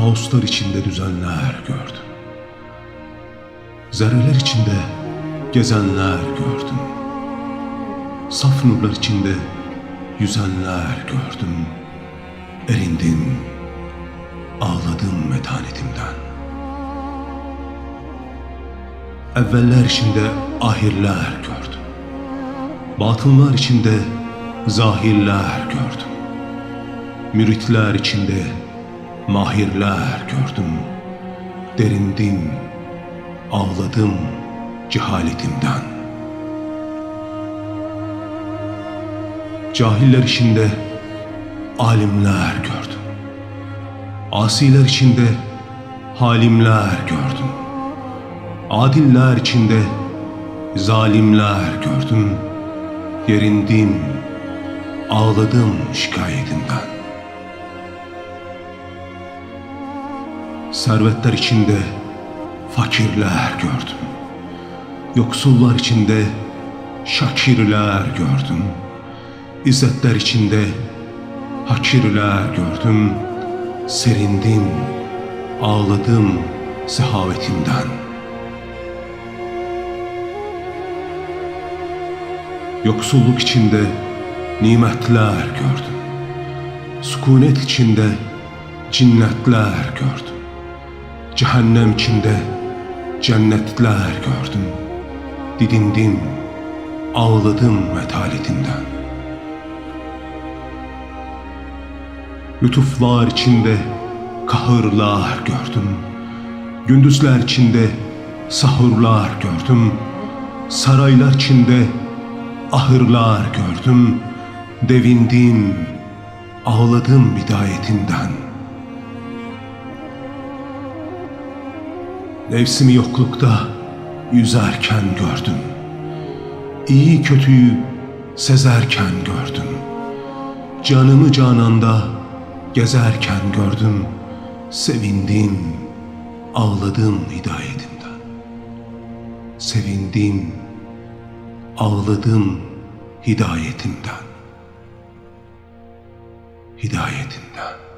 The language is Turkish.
Kaoslar içinde düzenler gördüm. Zerreler içinde gezenler gördüm. Saf nurlar içinde yüzenler gördüm. Erindim, ağladım metanetimden. Evveller içinde ahirler gördüm. Batınlar içinde zahirler gördüm. Müritler içinde mahirler gördüm. Derindim, ağladım cehaletimden. Cahiller içinde alimler gördüm. Asiler içinde halimler gördüm. Adiller içinde zalimler gördüm. Yerindim, ağladım şikayetimden. Servetler içinde fakirler gördüm. Yoksullar içinde şakirler gördüm. İzzetler içinde hakirler gördüm. Serindim, ağladım sehavetimden. Yoksulluk içinde nimetler gördüm. Sükunet içinde cinnetler gördüm. Cehennem içinde cennetler gördüm. Didindim, ağladım metaletinden. Lütuflar içinde kahırlar gördüm. Gündüzler içinde sahurlar gördüm. Saraylar içinde ahırlar gördüm. Devindim, ağladım bidayetinden. Nefsimi yoklukta yüzerken gördüm. İyi kötüyü sezerken gördüm. Canımı cananda gezerken gördüm. Sevindim, ağladım hidayetimden. Sevindim, ağladım hidayetimden. Hidayetimden.